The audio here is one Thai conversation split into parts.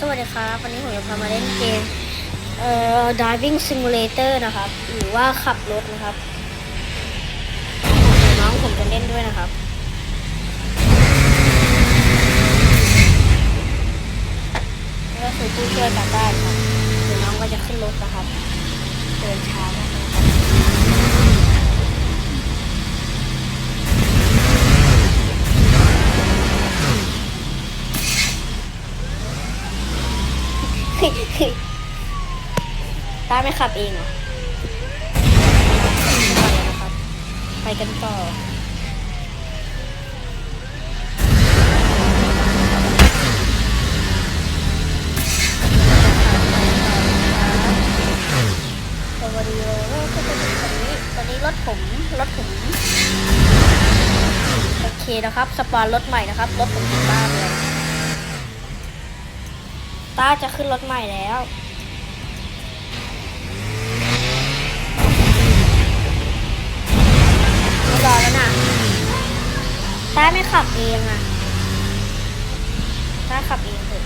สวัสดีครับวันนี้ผมจะพามาเล่นเกมเอ่อ driving simulator นะครับ หรือว่าขับรถนะครับน้องผมจะเล่นด้วยนะครับนี่ก็คือผู้ช่วยตาได้ครับคือน้องก็จะขึ้นรถนะครับเดินช้า ตาไม่ขับเองเหรอไปแล้วนะครับไปกันต่อสวัสดีเลยก็จะเป็นคนนี้ตอนนี้รถผมรถผมโอเคนะครับ สปอนรถใหม่นะครับ รถผมถึงบ้านเลย ต้าจะขึ้นรถใหม่แล้ว ไม่รอะต้าไม่ขับเองอะต้าขับเองเถอะ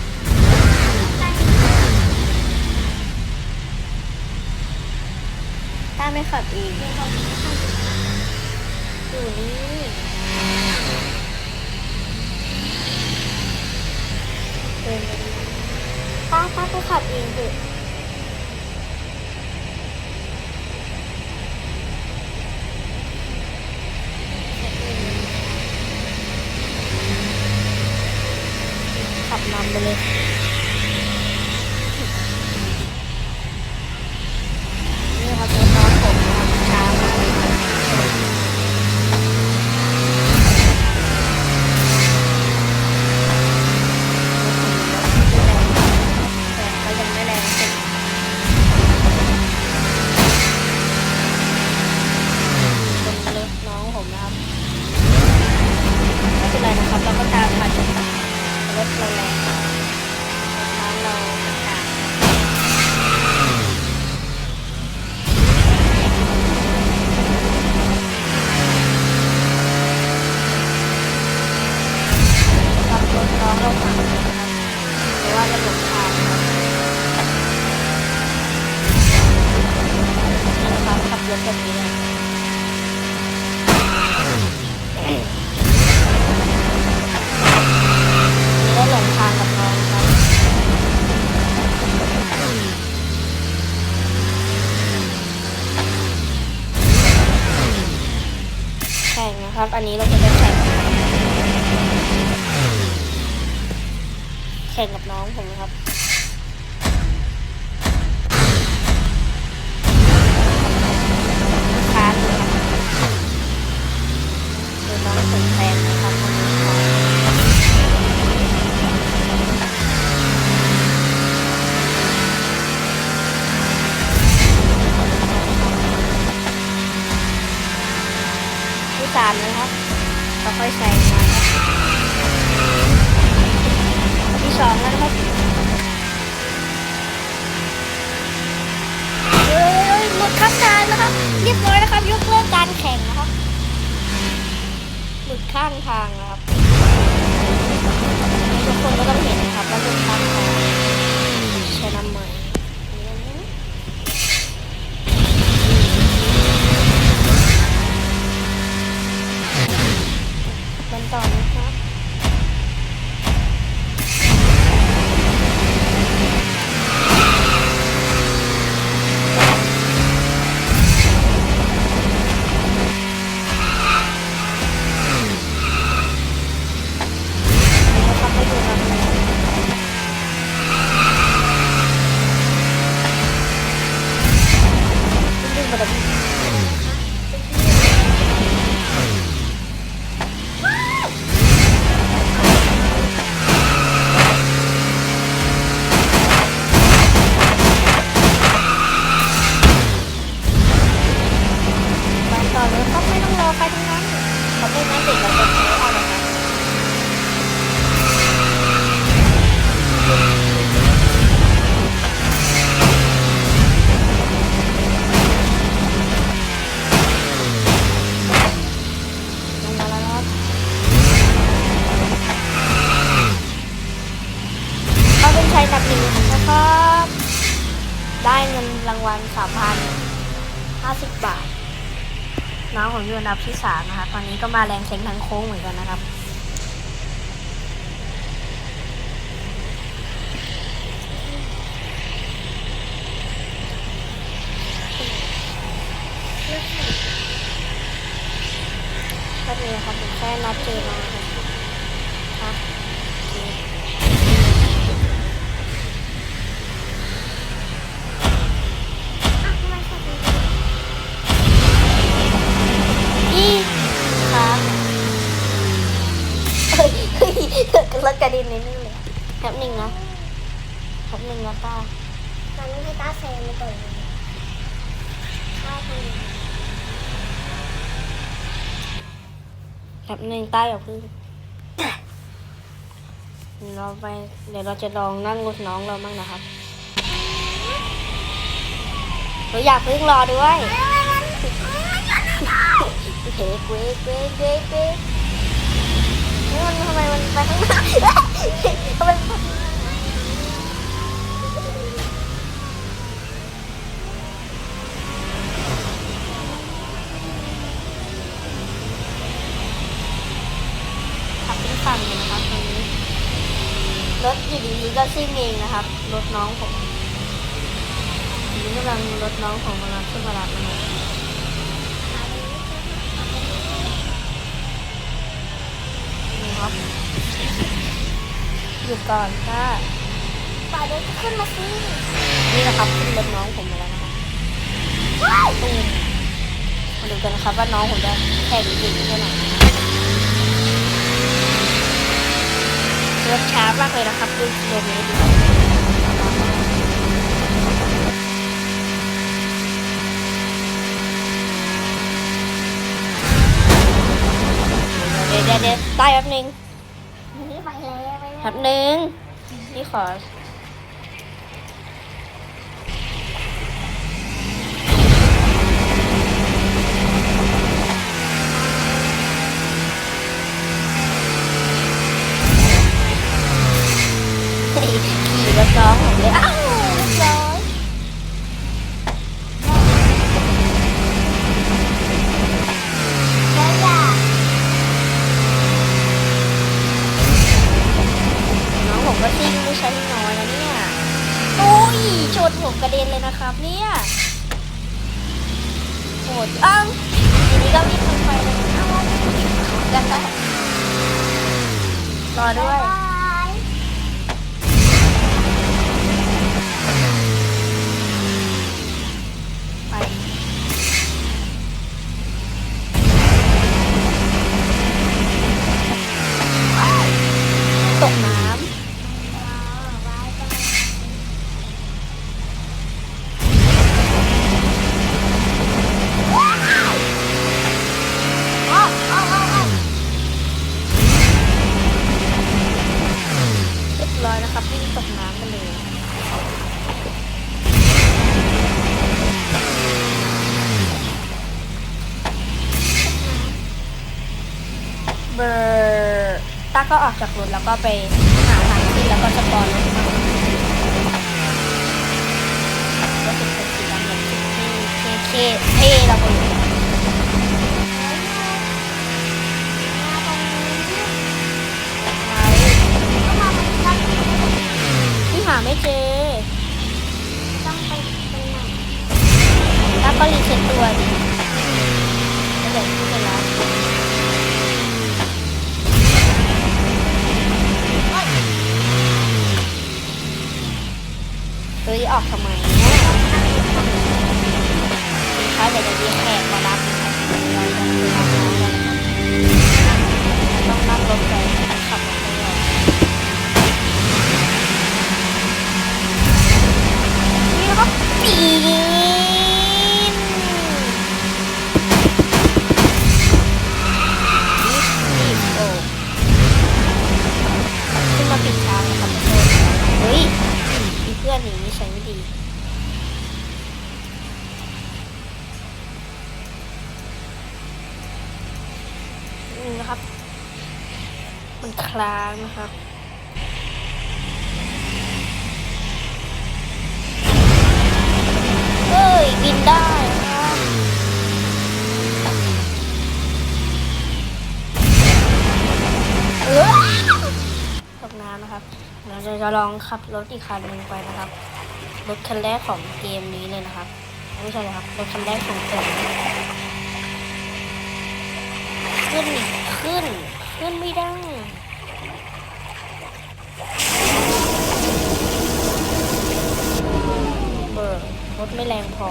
ต้าไม่ขับเองอยู่นี่เดินไปดูต้าต้าก็ขับเองเถอะำไปเลยนี่ครับรถน้องผมนะครับช้ามากเลยครับแต่ก็ยังไม่แรงสุดเป็นรถน้องผมนะครับไม่เป็นไรนะครับเราก็ตามทันรถเราแรง อันนี้เราจะไปแข่งแข่งกับน้องผมนะครับ นะครับเรียบร้อยนะครับ ยกเลิกการแข่งนะครับหลุดข้างทางนะครับทุกคนก็ต้องเห็นนะครับว่าหลุดข้างทางใช้น้ำมันมันต่อางวัลสามพันห้าสิบบาท น้องผมอยู่อันดับที่สามนะคะตอนนี้ก็มาแรงเซ็งทั้งโค้งเหมือนกันนะครับ ก็ดีครับผมแค่นัดเจอมาครับ ถกระดิ่งนิดนึงเลยแป๊บหนึ่งนะแป๊บหนึ่งนะป้าตอนนี้ให้ตาแซงไปก่อนเลยข้าวทำแป๊บหนึ่งต้าอย่าพึ่งเดี๋ยวเราไปเดี๋ยวเราจะลองนั่งรถน้องเราบ้างนะครับเราอยากพึ่งรอด้วยเฮ้ยเว้ยเว้ยเว้ยเว้ยเฮ้ย มันทำไมมันไปข้างหน้ามันขับเป็นฝั่งเลยนะครับตรงนี้ รถอยู่ดีๆก็ซิ่งเองนะครับ รถน้องผมนนี้กำลังรถน้องผมกำลังขึ้นมารับนะครับ ครับหยุดก่อนค่ะป่าเดินขึ้นมาสินี่นะครับขึ้นรถน้องผมมาแล้วนะครับตูมมาดูกันนะครับว่าน้องผมจะแข่งจริงแค่ไหนรถช้ามากเลยนะครับดูกิโลเมตรดู เดี๋ยวเดี๋ยวเดี๋ยวได้แป๊บนึงนี่ไปแล้วไปแป๊บนึงนี่ขอขี่รถน้องผมเลยอ้าว ผมกระเด็นเลยนะครับเนี่ยโหดอ้าวทีนี้ก็มีคนไฟเลยอ้วกันได้รอด้วย ต้าก็ออกจากรถแล้วก็ไปหาทางขึ้นแล้วก็สปอนรถมาก็เป็นสีดำแบบเท่เท่เท่ระเบิดหาไม่เจอ ต้องไปตรงไหนต้าก็รีเซ็ตตัวดิ ออกทำไมเนี่ยถ้าเดี๋ยวจะมีแขกมารับนะครับเราจะ นึงนะครับ มันคลางนะครับเอ้ยบินได้ครับตกน้ำนะครับ เราจะจะลองขับรถอีกคันหนึ่งไปนะครับ รถคันแรกของเกมนี้เลยนะครับ ไม่ใช่นะครับ รถคันแรกของเกม ขึ้น ขึ้น ขึ้นไม่ได้เบอร์รถไม่แรงพอ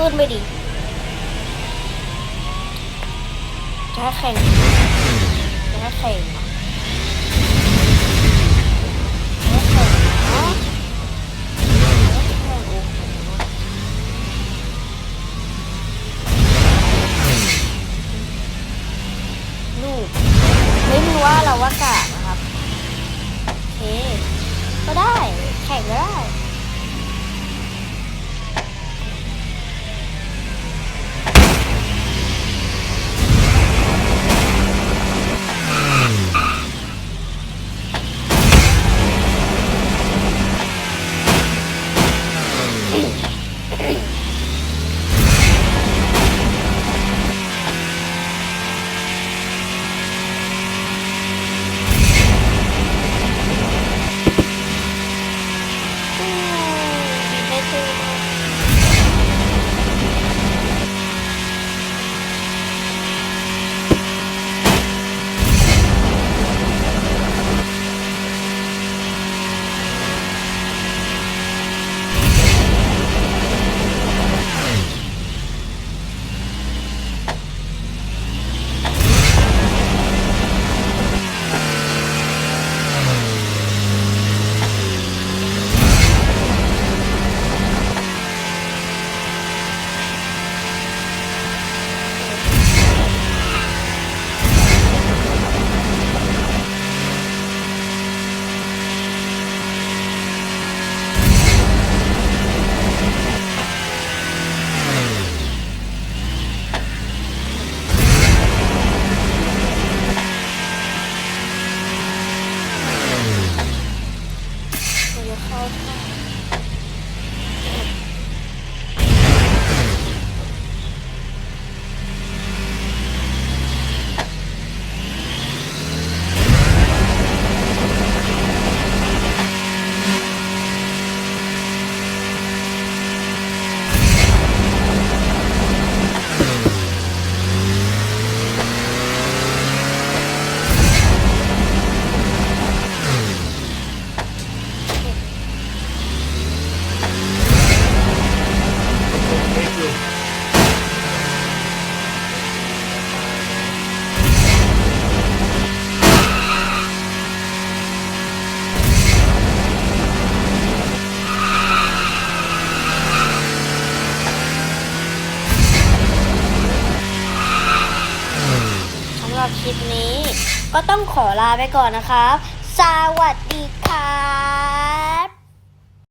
ขึ้นไปดีจะแข่งจะแข่งเหรอจะให้แข่งจะให้แข่งลูกไม่รู้ว่าเราว่ากากนะครับ โอเค ก็ได้ แข่งก็ได้ สำหรับคลิปนี้ก็ต้องขอลาไปก่อนนะครับ สวัสดีครับ